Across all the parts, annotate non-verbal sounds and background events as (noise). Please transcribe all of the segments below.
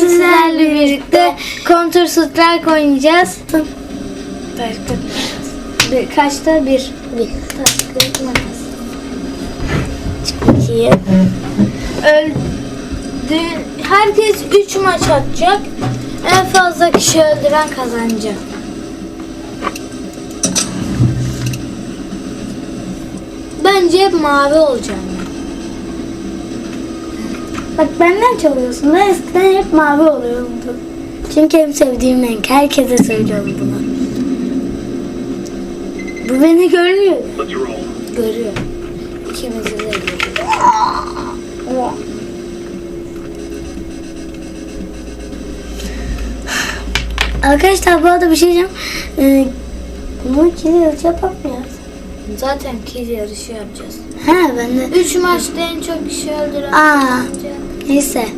sizlerle birlikte Counter Strike oynayacağız. Bir, kaçta? Bir. Bir. Taş, kağıt, makas. İki. Öldü. Herkes 3 maç atacak. En fazla kişi öldüren kazanacak. Bence mavi olacağım. Bak benden çalıyorsun. Ben eskiden hep mavi oluyordum. Çünkü en sevdiğim renk. Herkese söylüyorum bunu. Bu beni görmüyor. Görüyor. İkimizi de görüyor. Arkadaşlar bu arada bir şey diyeceğim. Ee, bunu ikili yarış yapar mı ya? Zaten kill yarışı yapacağız. Ha ben de. 3 maçta en çok kişi öldüren Aa. kazanacak. Neyse.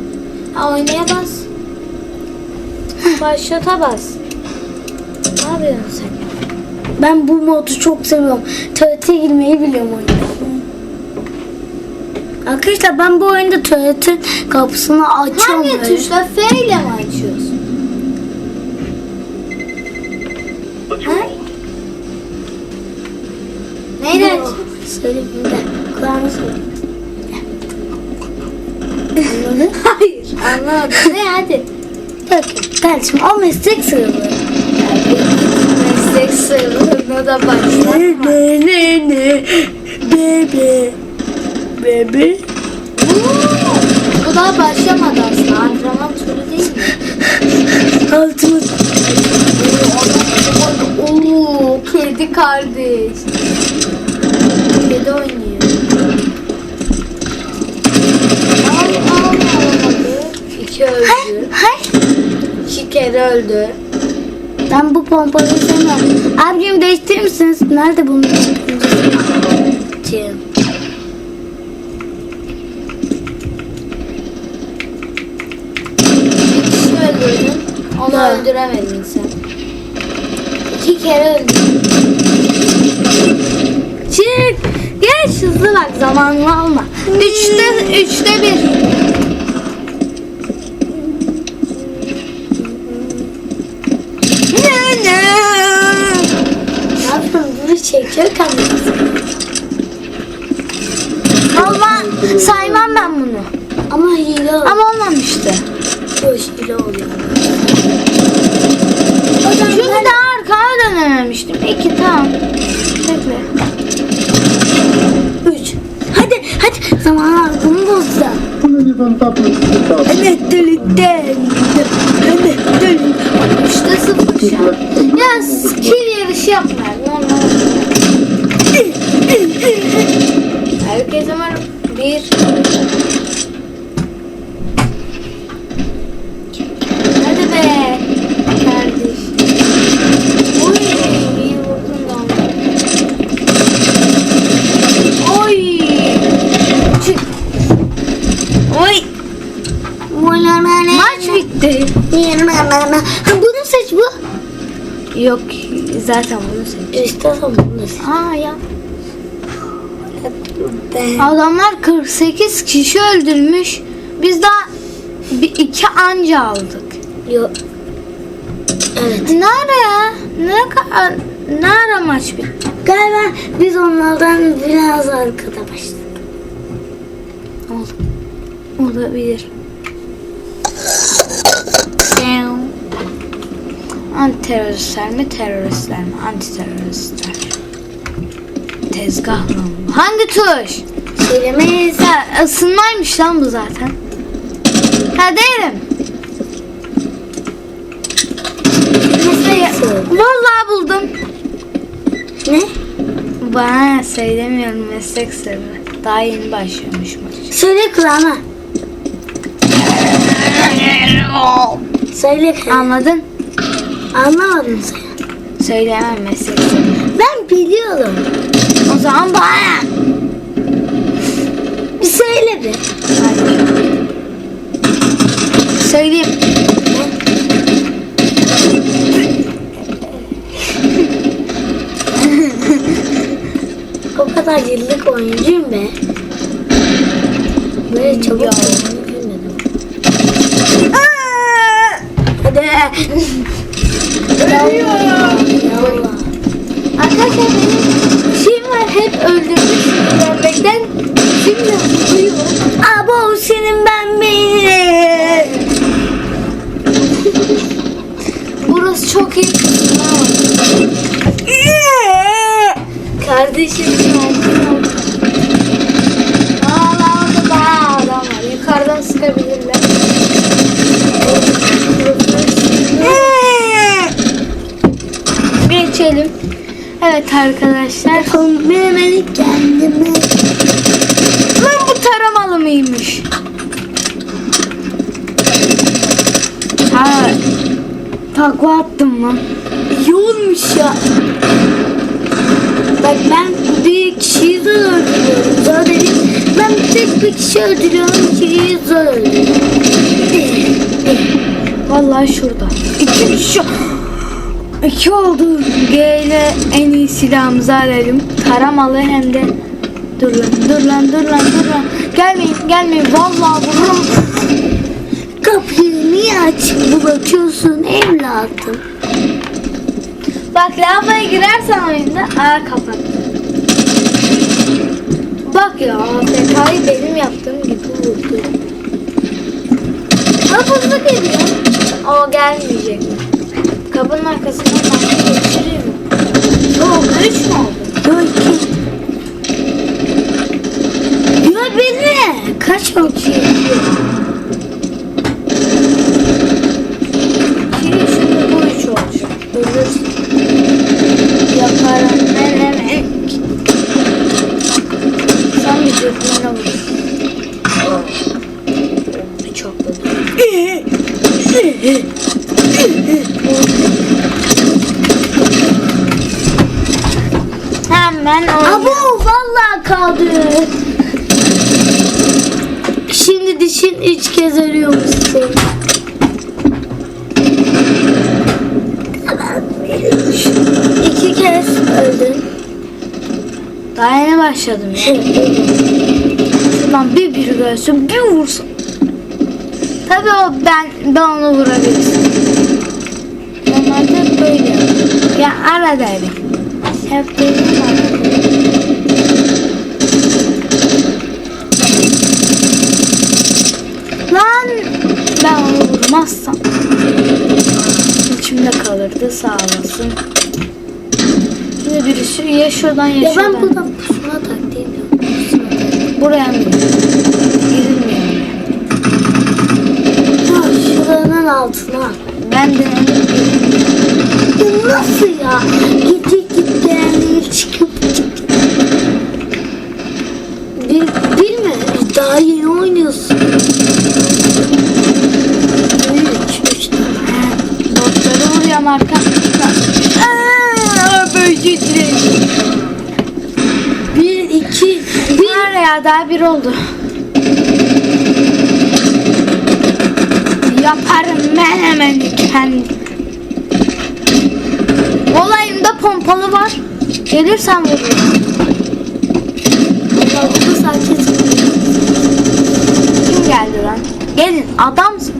Ha oynaya bas. Başlata bas. Ne yapıyorsun sen? Ben bu modu çok seviyorum. Tuvalete girmeyi biliyorum oyunda. Arkadaşlar ben bu oyunda tuvaletin kapısını açıyorum. Hangi böyle. tuşla F ile mi açıyorsun? Roll. Neyle açıyorsun? Söyle bir de. Kulağını söyle. Anladın? Hayır. Anlamadım. ne hadi. Yok kardeşim o meslek sayılır. Meslek sırrına da başla. Ne ne ne bebe bebe Bu daha başlamadı aslında. Antrenman türü değil mi? altımı Oo, kedi kardeş. Kedi oynuyor. Al al alamadı. İki öldü. hay İki kere öldü. ben bu pompayı sevmiyorum. Abicim değiştirir misiniz? Nerede bunun? Kişi öldürdün. Onu Ha. öldüremedin sen. İki kere öldün. Çık. Gel hızlı bak zamanını alma. Üçte, üçte bir. Bunu çekiyor kamerası. Valla saymam ben bunu. Ama hile oluyor. Ama olmamıştı. Hoş hile oluyor. Çünkü daha arkaya dönememiştim. İki tamam. Bekle. Üç. Hadi hadi zaman aklımı bozdu. Evet delikten. Evet delik. Üçte sıfır şu an. Ya skill yarışı yapma. Normal. Herkese merhaba. Bir. Hadi be. Kardeş. Oy. İyi vurdun da onu. Oy. Çık. Oy. Maç bitti. Ha, bunu seç bu. Yok zaten bunu seç. İstersen bunu seç. Aa ya. Ben. Adamlar 48 kişi öldürmüş. Biz daha bir iki anca aldık. Yok. Evet. Ne ara ya? Ne kadar ne ara maç bitti? Galiba biz onlardan biraz arkada başladık. Oldu. Olabilir. Anti teröristler mi teröristler mi? Anti teröristler. Tezgah mı? Hangi tuş? Söylemeyiz. Ya ısınmaymış lan bu zaten. Ha. Nasıl? Vallahi buldum. Ne? Bana söylemiyorum meslek sırrı. Daha yeni başlıyormuş maç. Söyle kulağına. Söyle. Anladın? Anlamadım sen. Söyleyemem sırrı. Ben biliyorum. O zaman bana. Bir söyle bir. Söyleyeyim. O kadar yıllık oyuncuyum be. Böyle çabuk Ya. Yallah. Arkadaşlar benim şeyim var hep öldürmüş vermekten. Şimdi mutluyum. Abo senin ben beni. Burası çok iyi. Kardeşim ol. Aa orada bayağı adam. Yukarıdan sıkabilirler. Evet arkadaşlar. Menemenik kendime. Lan bu taramalı mıymış? Ha, takla attım lan. İyi olmuş ya. Bak ben bir kişiyi zor öldürüyorum. Zor dedim. Ben tek bir kişi öldürüyorum. Kişiyi zor öldürüyorum. Vallahi şurada. İki kişi. İki oldu. G ile en iyi silahımızı alalım. Taramalı hem de. Dur lan, dur lan, dur lan, dur lan. Gelmeyin, gelmeyin. Vallahi vururum. Kapıyı niye açık bırakıyorsun evladım? Bak lavaboya girersen oyunda. Aa kapat. Bak ya AFK'yı benim yaptığım gibi vurdu. Hafızlı geliyor. O gelmeyecek. Kapının arkasından ben geçireyim. Yok üç mü oldu? Yok ki. Yok beni. Kaç oldu? İki. İki şimdi bu üç olacak. Ölürsün. Yaparım ben hemen. Sen bir dürbünle vur. Bıçakladım. Hemen Abo oyna. vallahi kaldı. Şimdi dişin üç kez örüyormuşsun. İki kez öldün. Daha yeni başladım ya. Şuradan bir biri gelsin bir vursun. Tabii o ben, ben onu vurabilirim. Normalde hep böyle. Ya arada bir. Hep arada. Lan ben onu vurmazsam içimde kalırdı sağ olasın. Şimdi birisi ya şuradan ya, Ya şuradan. ben buradan Buraya? Girilmiyor. Ha, şuranın altına. Ben de Ya nasıl ya? Gece git geldi çıkıp Ya daha bir oldu. Yaparım ben hemen kendim. Olayımda pompalı var. Gelirsen vururum. Burada sakin. Kim geldi lan? Gelin adamsın.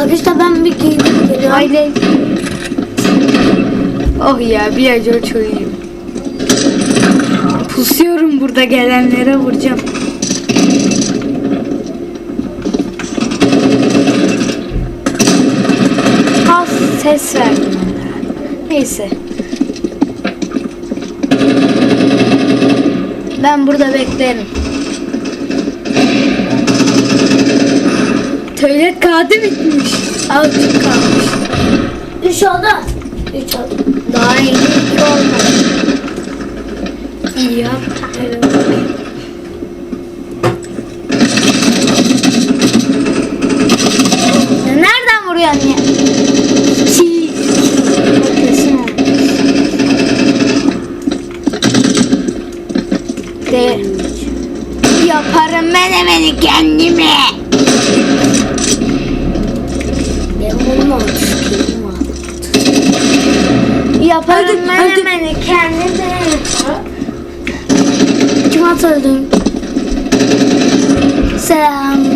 Arkadaşlar ben bir giydim geliyorum. Haydi. Oh ya bir acı çoğuyum. Pusuyorum burada gelenlere vuracağım. Az ses verdim onlara. Neyse. Ben burada beklerim. Tuvalet kağıdı bitmiş. Azıcık kalmış. Üç oldu. Üç oldu. Daha iyi olmadı. İyi yap. Evet. Ya nereden vuruyorsun ya? Çiğ. Kesin olmuş. De. Yaparım menemeni kendime. Ben bunu çıkayım var. Yaparım Hadi, hadi. menemeni kendime. Atıldım? Selam.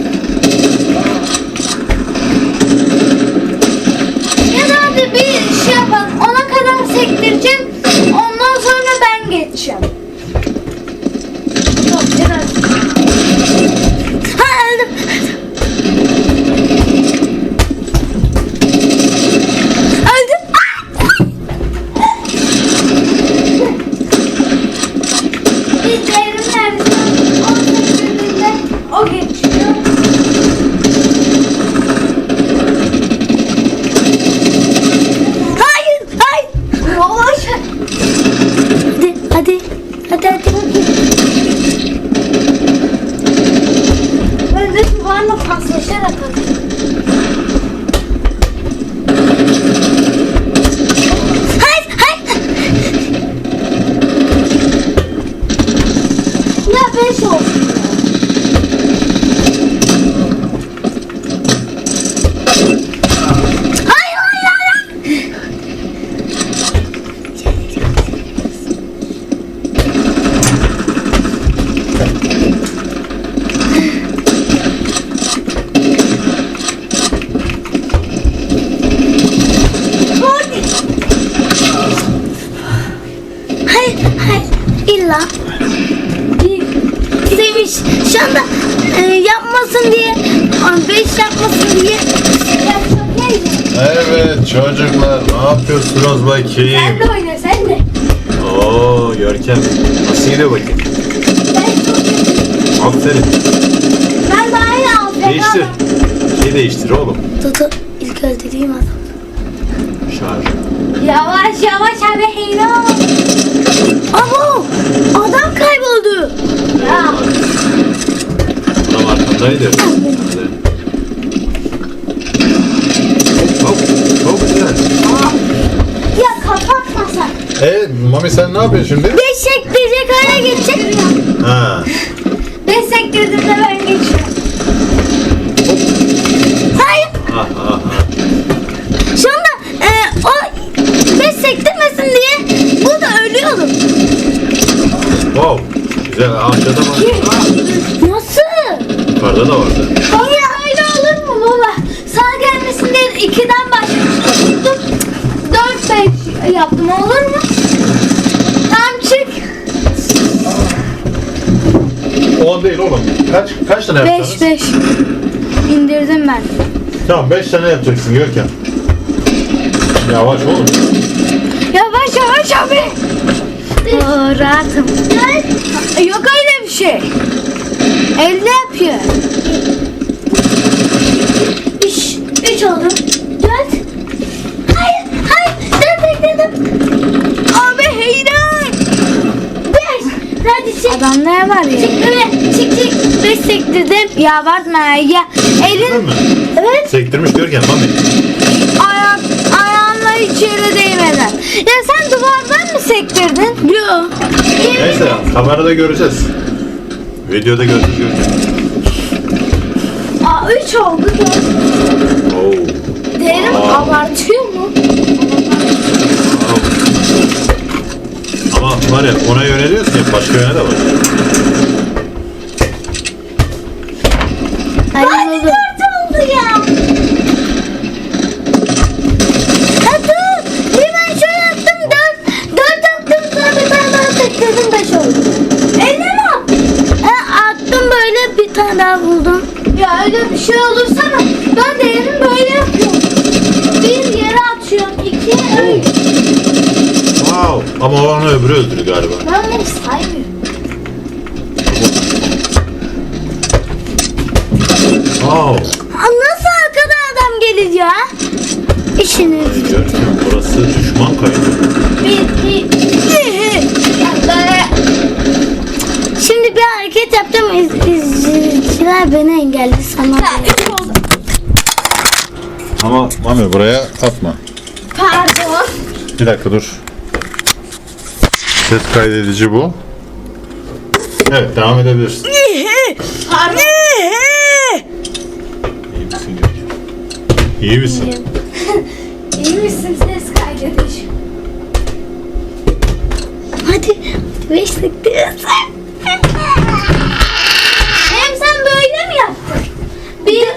Yapıyorsunuz bakayım? Sen de oyna, sen de. Oo Görkem nasıl gidiyor bakayım? Aferin. Ben daha iyi aldım. Değiştir. Şey değiştir oğlum. Tutu ilk öldürdüğüm adam. Şarj. Yavaş yavaş abi heyran. Abo! Adam kayboldu. Ya. Adam arkandaydı. Hadi. Hop hop güzel. Ya kapatma sen. E Mami sen ne yapıyorsun şimdi? Beş sektirecek hale geçecek. Ha. Beş sektirdiğimde ben geçiyorum. Hayır. Ah ah ah. Şu anda e, o beş sektirmesin diye bu da ölüyorum. Wow. Güzel aşağıda var. Nasıl? Yukarıda da vardı. Hayır öyle olur mu baba? Sana gelmesin diye ikiden başlamıştım. Beş yaptım olur mu? Tamam çık. 10 değil oğlum. Kaç kaç tane 5 yapacaksınız? 5. İndirdim ben. Tamam 5 tane yapacaksın Görkem. Yavaş oğlum. Yavaş yavaş abi. Oo, rahatım. Yok öyle bir şey. Elde yapıyor. Üç, üç oldu. Dört. Hayır, hayır. Dört bekledim. Abi heyran. Beş. Hadi çık. Adamda ne var ya? Çık evet. Çık çık. Beş sektirdim. Ya abartma ya. Değil Elin mi? Evet. Sektirmiş Görkem Mami. ayak, ayağınla hiç yere değmeden. Ya sen duvardan mı sektirdin? Yok. Neyse kamerada göreceğiz. Videoda göreceğiz Görkem. Aa, üç oldu. Dört. Oo. Derim abartıyor mu? Ama var ya ona yöneliyorsun ya başka yöne de var. Dört Ama onu öbürü öldürdü galiba. Ben bunu saymıyorum. Wow. Aa, Nasıl arkada adam gelir ya? İşini. Görkem burası düşman kaydı. Şimdi bir hareket yaptım. İz, izleyiciler beni engelledi sana. Ama Mami buraya atma. Pardon. Bir dakika dur. Ses kaydedici bu. Evet devam edebilirsin. Pardon. İyi misin Görkem? İyi misin? (laughs) İyi misin ses kaydedici? Hadi. Beşlik diyorsun. Hem sen böyle mi yaptın? Bir.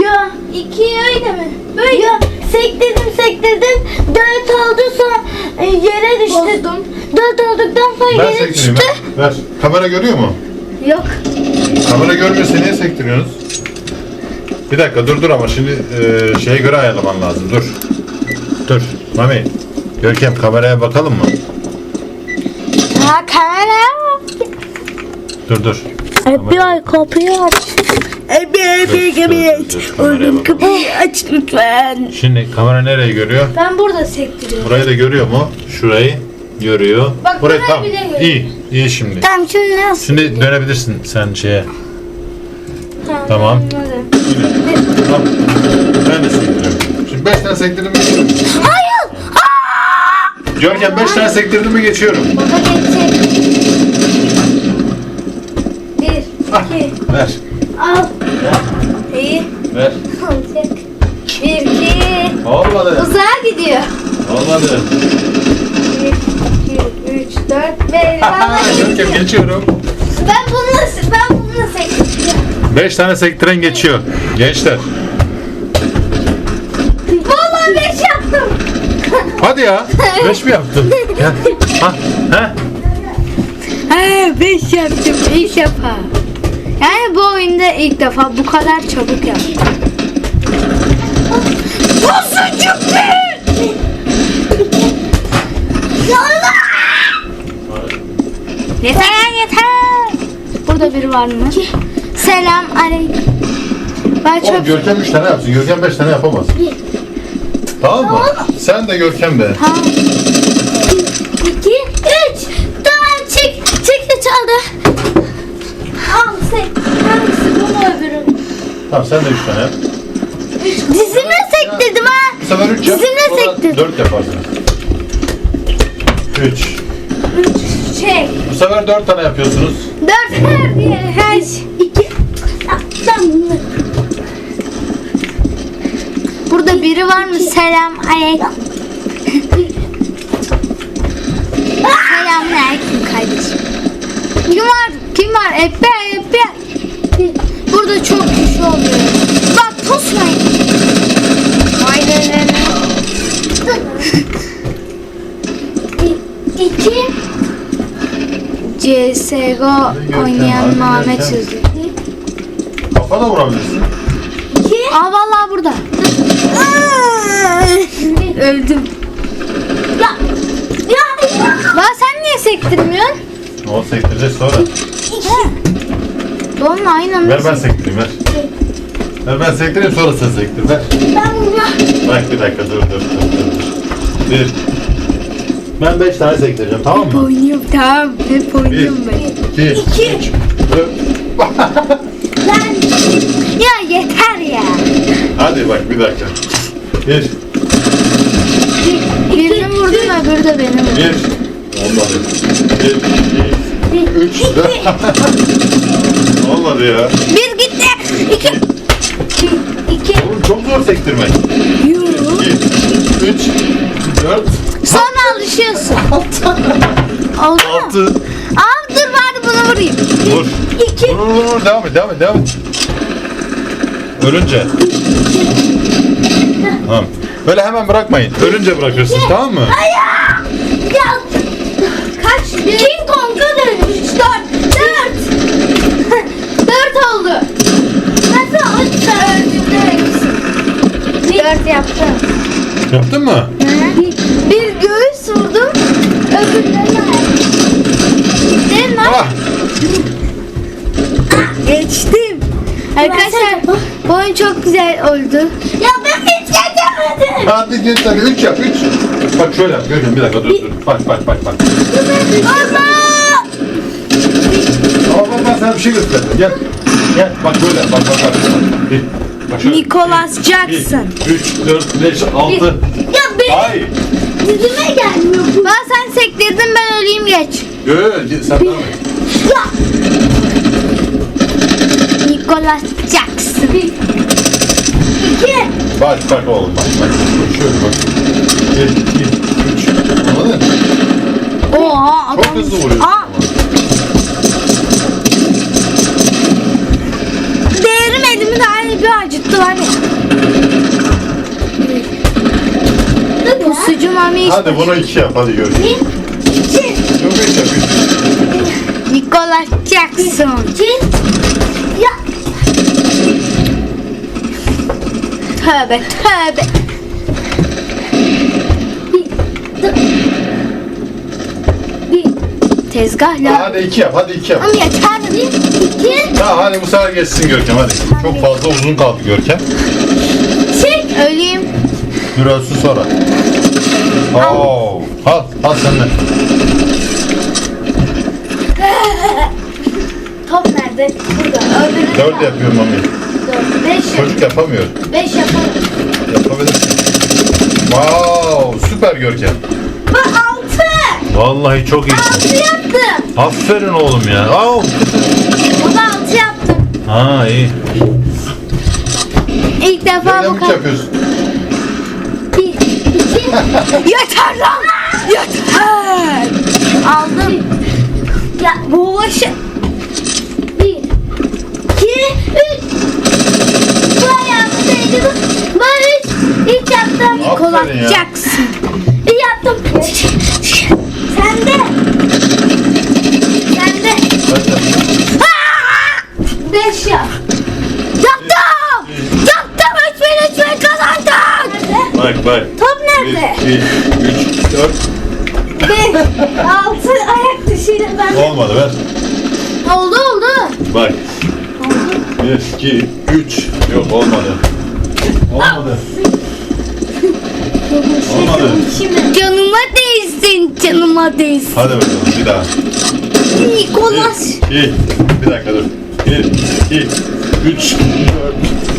Yo. iki öyle mi? Böyle. Yo. Sektirdim sektirdim. Dört oldu sonra e, yere düştü. Dört olduktan sonra Ben yere sektireyim. düştü. Ver. ver. Kamera görüyor mu? Yok. Kamera görmüyorsa niye sektiriyorsunuz? Bir dakika dur dur ama şimdi e, şeye göre ayarlaman lazım. Dur. Dur. Mami. Görkem kameraya bakalım mı? Ha kamera. Dur dur. FBI kapıyı aç. FBI kapıyı aç. Oğlum, kapıyı aç lütfen. Şimdi kamera nereye görüyor? Ben burada sektiriyorum. Burayı da görüyor mu? Şurayı görüyor. Bak, Burayı tam. bile görüyor. İyi. iyi şimdi. Tamam şimdi nasıl? Şimdi dönebilirsin sen şeye. Tamam. Tamam. Ben de sektiriyorum. Şimdi 5 tane sektirdim mi geçiyorum. Hayır. Görkem 5 tane sektirdim mi geçiyorum. Baba geçecek. Bir, iki, ver. al. İyi. Ver. Alacak. Bir, iki. Olmadı. Uzağa gidiyor. Olmadı. Bir, iki, üç, dört, beş. Görkem geçiyorum. Ben bununla, ben bununla sektireceğim. 5 tane sektiren geçiyor. Gençler. Vallahi beş yaptım. Hadi ya. (laughs) 5 mi yaptın? Gel. Ha, ha. He beş yaptım. Beş yapar. Yani bu oyunda ilk defa bu kadar çabuk yaptım. Bozucuk bir! Yeter yeter. Burada biri var mı? Selam aleyküm. Ben Oğlum çok... Görkem 3 tane yapsın. Görkem 5 tane yapamaz. Tamam mı? Sen de Görkem de. Ha, İki, üç. Tamam çek. Çek de çaldı. al sen. Hangisi bu mu öbürü? mü? Tamam sen de 3 tane yap. Dizime sektirdim ha. Bu sefer 3 yap. Dizimle sektir. 4 yaparsın. 3. Şey. Bu sefer 4 tane yapıyorsunuz. Dört her bir her İki. Bunu. Burada biri var mı? Selam aleyküm. Selam aleyküm kardeşim. Kim var? Kim var? Ebbe, Burada çok kişi oluyor. Bak be be be. İki. CSGO oynayan Muhammed Sözlü. Kafa da vurabilirsin. İki. Aa vallahi burada. Öldüm. Ya. Ya. Lan sen niye sektirmiyorsun? O sektireceğiz sonra. Onunla aynı anda Ver ben sektireyim ver. Ver ben sektireyim sonra sen sektir ver. Ben bunu. Bak bir dakika dur dur dur. dur. Bir. Ben 5 tane sektireceğim tamam Hep mı? oynuyorum tamam. Hep Bir, oynuyorum ben. iki, üç. Ben. Ya yeter ya. Hadi bak bir dakika. Bir, Birini vurdun öbürü de beni vurdu. bir. Olmadı. Bir, iki, üç, dört. Olmadı ya. Bir gitti. İki. İki. Oğlum çok zor sektirmek. Yuh. İki, üç, dört, Sonra alışıyorsun. Oldu mu? altı. Aa dur bari bunu vurayım. Vur. İki. Vur vur vur devam et devam et devam et. Ölünce. Tamam. Böyle hemen bırakmayın. Ölünce bırakırsınız tamam mı? Ya. Kaç? King Kong'a Oldu? Dört yaptım. Yaptın mı? Bir göğüs vurdum. Öbürlerine. Değil mi? Ah! Geçtim. Arkadaşlar bu oyun çok güzel oldu. Ya ben hiç geçemedim. Hadi geç hadi. Üç yap üç. Bak şöyle yap. Görün bir dakika dur dur. Bak bak bak bak. Baba. Ama bak ben sana bir şey gösterdim. Gel. Gel bak böyle. Bak bak bak. Bir. Bak şöyle. Nicholas Jackson. Bir, üç, dört, beş, altı. Ya benim Ay. dizime gelmiyor bu. Ben sen sektirdin ben öleyim geç. Gö, sen devam et. Ya. Nicholas Jackson. İki. Bak bak oğlum bak bak. Şöyle bak. Bir, iki, üç. Anladın mı? Oha adam. Çok hızlı vuruyorsun. Aa, 23. Hadi bunu iki yap hadi görüşürüz. Yok hiç yap. Nicholas Jackson. Ya. Tövbe tövbe. Tezgahla. Hadi iki yap hadi iki yap. Ama yeter. Bir, iki. Ya hadi bu sefer geçsin Görkem hadi. Çok fazla uzun kaldı Görkem. Çek. Öleyim. Biraz su sonra. Oo. Al, al sen de. Top nerede? Burada. Öbürünü Dört yapıyor Mami. Dört. Beş yap. Çocuk yapamıyor. Beş yapalım. Yapabilirsin. Wow, süper Görkem. Bak altı. Vallahi çok iyisin. Altı yaptım. Aferin oğlum ya. Aa, Baba altı yaptım. ha iyi. İlk defa Böyle bu mi kadar. yapıyorsun? Yeter lan. Yeter. Aldım. Ya bu başı. Bir, iki, üç. Bu ayağımı değdi. bu. Ben üç. Üç yaptım. Aferin ya. İyi yaptım. Sen de. Sen de. Yaptın? Beş yap. Yaptım. Yaptım. Üç bin üç bin kazandım. Bak bak. Top 1, 2, 3, 4. Beş, altı ayak dışıyla ben. Olmadı ver. Oldu oldu. Bak. 1, 2, 3. Yok olmadı. Olmadı. Olmadı. Canıma değsin, canıma değsin. Hadi bakalım bir daha. Nikolas. 2, bir dakika dur. 1, 2, 3,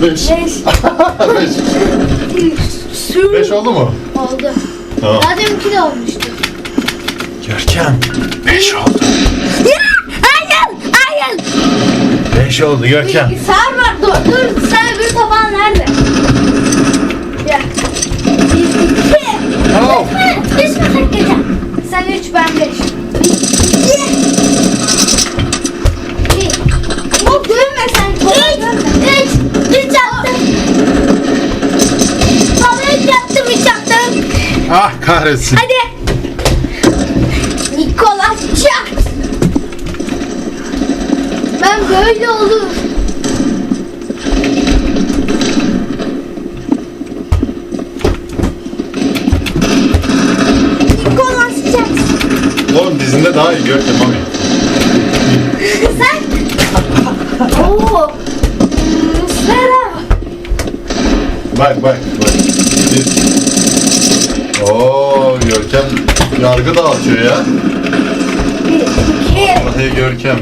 4, 5. Beş. 5. 5 (laughs) oldu mu? Oldu. Tamam. Zaten iki de olmuştu. Görkem. 5 oldu. Ya! Hayır! Hayır! 5 oldu Görkem. Sarma. Dur, dur. Sen öbür tabağın nerede? Ya. Bir, iki. Tamam. Üç mü takacağım? Sen üç, ben beş. Kahretsin. Hadi. Nikolas çak. Ben böyle olur. Nikolas çak. Oğlum dizinde daha iyi Görkem mami. Sen. Oo. Sera. Bak bak bak. Oo Görkem yargı dağıtıyor ya. Bir, iki, Vallahi Görkem.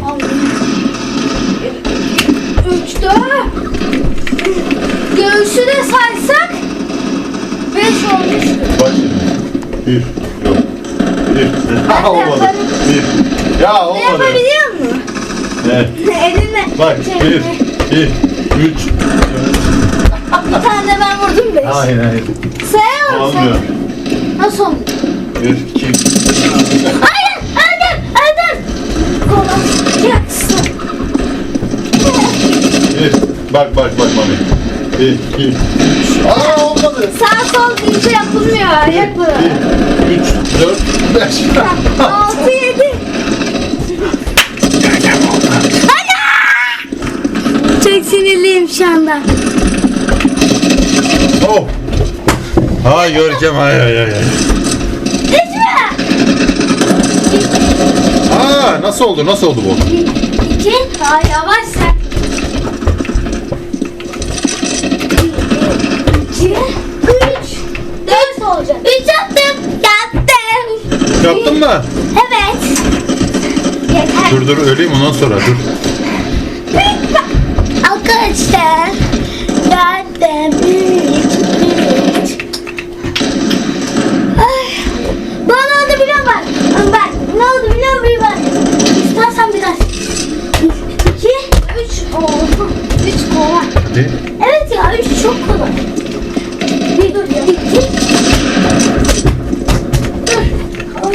üç, dört. Göğsü de saysak beş olmuştu. Bak şimdi. Bir. Yok. Bir. De olmadı. Bir. Ya Ne olmadı. yapabiliyor musun? Evet. Elinle. Bak Şey, bir, iki, üç. Bir tane de ben vurdum beş. Hayır hayır. Sayalım Olmuyor. Nasıl olmuyor? Bir, iki. Hayır! Öldüm! Öldüm! Kolay yaksın. Bir. Bak bak bak mami. Bir, iki, üç. Aa olmadı. Sağ sol deyince yapılmıyor. Ayak Bir, üç, dört, beş. Altı yedi. Çok sinirliyim şu anda. Oh. Hay Görkem hay hay hay. Üç mü? Aa nasıl oldu nasıl oldu bu? İki. Daha yavaş sen. İki, üç. Dört olacak. Üç yaptım. Yaptım. Yaptın mı? Evet. Yeter. Dur dur öleyim ondan sonra dur. Arkadaşlar geldim. Hadi. Evet ya üç çok kolay. Bir dur ya. İki. Dur. Oh.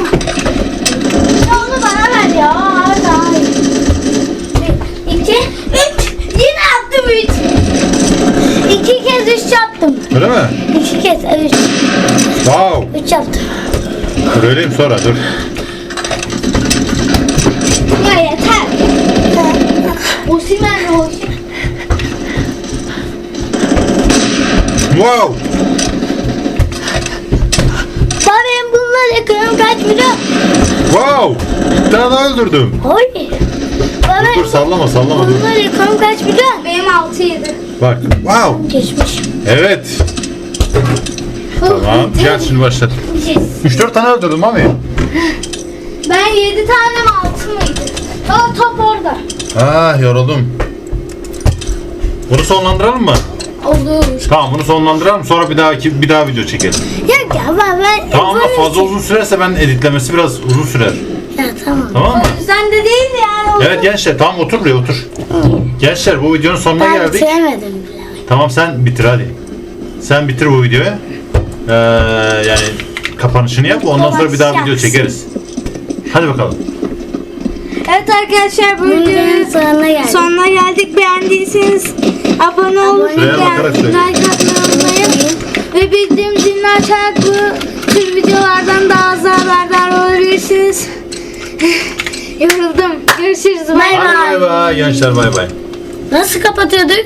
Ya onu bana ver ya. Daha iyi. Bir, iki, üç. Yine yaptım üç. İki kez üç yaptım. Öyle mi? İki kez üç. Wow. Üç yaptım. Dur öleyim sonra dur. Wow. Benim bunlar yakıyorum kaç milyon? Wow. Bir tane daha öldürdüm. Hayır. Dur dur sallama sallama dur. Bunlar yakıyorum kaç? Benim altı yedi. Bak. Wow. Geçmiş. Evet. Tamam. Gel şimdi başlat. 3-4 tane öldürdüm mami. Ben yedi tane mi altı mıydı? O top orada. Ah yoruldum. Bunu sonlandıralım mı? Olur. Tamam bunu sonlandıralım sonra bir daha bir daha video çekelim. Yok ya ben, ben Tamam ama fazla uzun sürerse ben editlemesi biraz uzun sürer. Ya tamam. Tamam mı? Sen de değil yani. Evet gençler tamam otur buraya otur. Gençler bu videonun sonuna Ben geldik. bitiremedim bile. Tamam sen bitir hadi. Sen bitir bu videoyu. Ee, yani kapanışını yap. Ondan sonra bir daha video çekeriz. Hadi bakalım. Evet arkadaşlar bu Videonun sonuna geldik. sonuna geldik. Beğendiyseniz abone söyle. like atmayı unutmayın. Ve bildiğim zilini açarak bu tür videolardan daha hızlı haberdar olabilirsiniz. (laughs) Yoruldum. Görüşürüz. Bay bay. bay bay gençler bay bay. Nasıl kapatıyorduk?